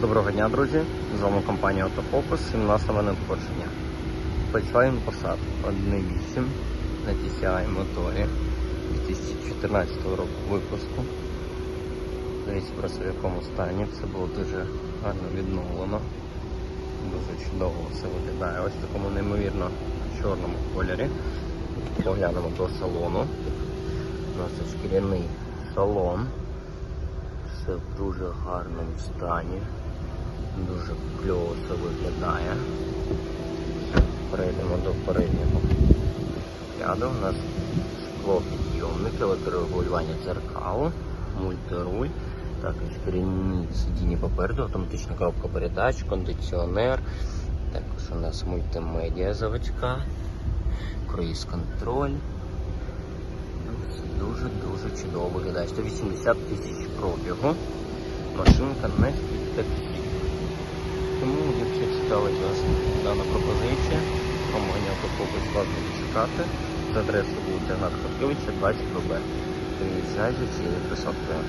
Доброго дня, друзі! З вами компанія Автофокус і в нас нове надходження. Volkswagen Passat 1.8 на TCI моторі 2014 року випуску. Дивіться просто в якому стані. Все було дуже гарно відновлено. Дуже чудово все виглядає. Ось в такому неймовірно чорному кольорі. Поглянемо до салону. У нас це шкіряний салон. Все в дуже гарному стані. Дуже кльово це виглядає. Перейдемо до переднього ряду. У нас склопідйомник, електрорегулювання дзеркал, мультируль, також шкіряні сидіння попереду, автоматична коробка передач, кондиціонер. Також у нас мультимедіа заводська, круїз контроль. Дуже-дуже чудово виглядає. 180 тисяч пробігу. Машинка не підтекстів. Цікавить вас дана пропозиція, компанія вас буде чекати. За адресою вулиця Гнат Харківича, 20 Б. Приїжджайте цією красоткою.